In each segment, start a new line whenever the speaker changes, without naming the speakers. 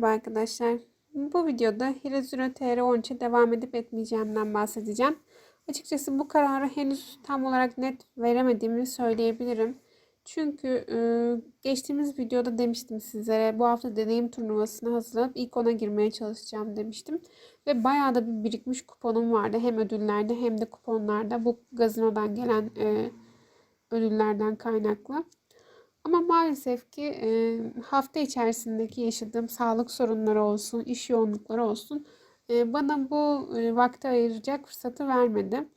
Merhaba arkadaşlar. Bu videoda Hirazuro TR13'e devam edip etmeyeceğimden bahsedeceğim. Açıkçası bu kararı henüz tam olarak net veremediğimi söyleyebilirim. Çünkü e, geçtiğimiz videoda demiştim sizlere bu hafta deneyim turnuvasına hazırlanıp ilk ona girmeye çalışacağım demiştim. Ve bayağı da bir birikmiş kuponum vardı. Hem ödüllerde hem de kuponlarda bu gazinodan gelen e, ödüllerden kaynaklı. Ama maalesef ki e, hafta içerisindeki yaşadığım sağlık sorunları olsun, iş yoğunlukları olsun e, bana bu e, vakti ayıracak fırsatı vermedi.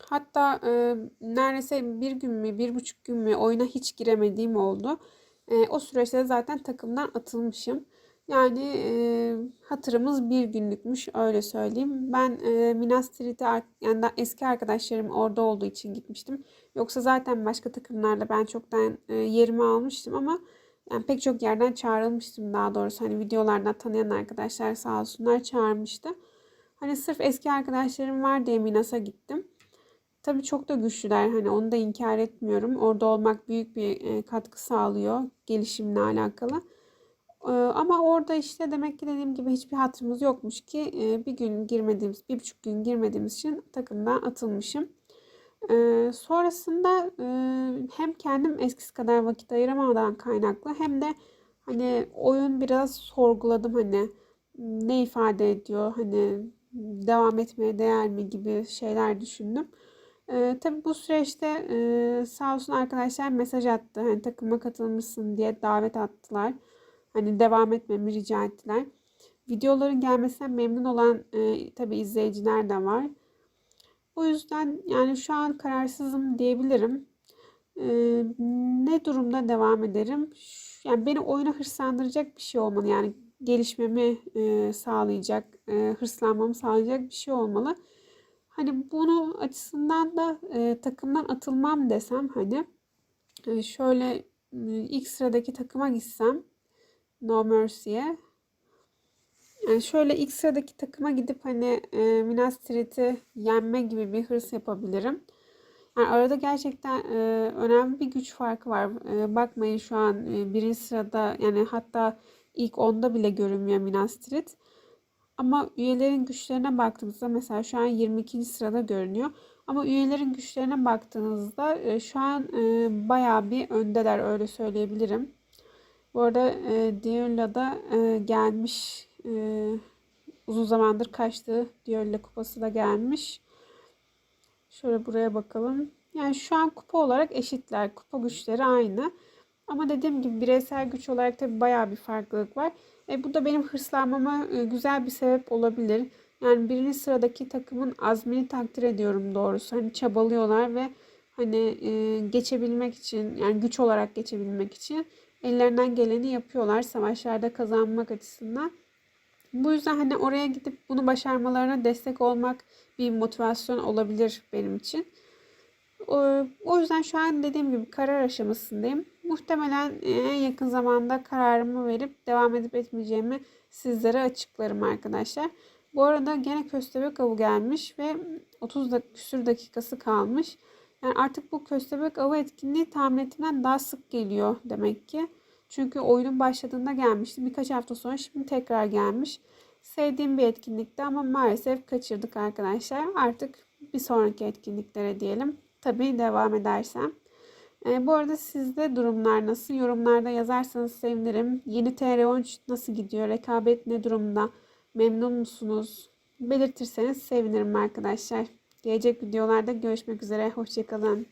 Hatta e, neredeyse bir gün mü, bir buçuk gün mü oyuna hiç giremediğim oldu. E, o süreçte zaten takımdan atılmışım. Yani e, hatırımız bir günlükmüş öyle söyleyeyim. Ben e, Minas Tirith'e yani eski arkadaşlarım orada olduğu için gitmiştim. Yoksa zaten başka takımlarla ben çoktan e, yerimi almıştım ama yani pek çok yerden çağrılmıştım daha doğrusu. Hani videolardan tanıyan arkadaşlar sağ olsunlar çağırmıştı. Hani sırf eski arkadaşlarım var diye Minas'a gittim. Tabii çok da güçlüler. Hani onu da inkar etmiyorum. Orada olmak büyük bir e, katkı sağlıyor gelişimle alakalı. E, ama orada işte demek ki dediğim gibi hiçbir hatırımız yokmuş ki e, bir gün girmediğimiz, bir buçuk gün girmediğimiz için takımdan atılmışım. Sonrasında hem kendim eskisi kadar vakit ayıramadan kaynaklı hem de hani oyun biraz sorguladım hani ne ifade ediyor hani devam etmeye değer mi gibi şeyler düşündüm. Ee, tabii bu süreçte e, sağ olsun arkadaşlar mesaj attı. Hani takıma katılmışsın diye davet attılar. Hani devam etmemi rica ettiler. Videoların gelmesinden memnun olan e, tabii izleyiciler de var. O yüzden yani şu an kararsızım diyebilirim. Ee, ne durumda devam ederim? Yani beni oyuna hırslandıracak bir şey olmalı. Yani gelişmemi e, sağlayacak, e, hırslanmamı sağlayacak bir şey olmalı. Hani bunu açısından da e, takımdan atılmam desem hani e, şöyle e, ilk sıradaki takıma gitsem No Mercy'ye yani şöyle ilk sıradaki takıma gidip hani e, Minas Tirith'i yenme gibi bir hırs yapabilirim. Yani arada gerçekten e, önemli bir güç farkı var. E, bakmayın şu an e, birinci sırada yani hatta ilk onda bile görünmüyor Minas Tirith. Ama üyelerin güçlerine baktığımızda mesela şu an 22. sırada görünüyor. Ama üyelerin güçlerine baktığınızda e, şu an e, bayağı bir öndeler öyle söyleyebilirim. Bu arada e, Diyola e, gelmiş e, uzun zamandır kaçtı. Diyolle kupası da gelmiş. Şöyle buraya bakalım. Yani şu an kupa olarak eşitler. Kupa güçleri aynı. Ama dediğim gibi bireysel güç olarak tabi bayağı bir farklılık var. E, bu da benim hırslanmama e, güzel bir sebep olabilir. Yani birinci sıradaki takımın azmini takdir ediyorum doğrusu. Hani çabalıyorlar ve hani e, geçebilmek için yani güç olarak geçebilmek için ellerinden geleni yapıyorlar savaşlarda kazanmak açısından. Bu yüzden hani oraya gidip bunu başarmalarına destek olmak bir motivasyon olabilir benim için. O yüzden şu an dediğim gibi karar aşamasındayım. Muhtemelen en yakın zamanda kararımı verip devam edip etmeyeceğimi sizlere açıklarım arkadaşlar. Bu arada gene köstebek avı gelmiş ve 30 da küsür dakikası kalmış. Yani artık bu köstebek avı etkinliği tahmin ettiğimden daha sık geliyor demek ki. Çünkü oyunun başladığında gelmişti. Birkaç hafta sonra şimdi tekrar gelmiş. Sevdiğim bir etkinlikti ama maalesef kaçırdık arkadaşlar. Artık bir sonraki etkinliklere diyelim. Tabii devam edersem. E, bu arada sizde durumlar nasıl? Yorumlarda yazarsanız sevinirim. Yeni TR13 nasıl gidiyor? Rekabet ne durumda? Memnun musunuz? Belirtirseniz sevinirim arkadaşlar. Gelecek videolarda görüşmek üzere. Hoşçakalın.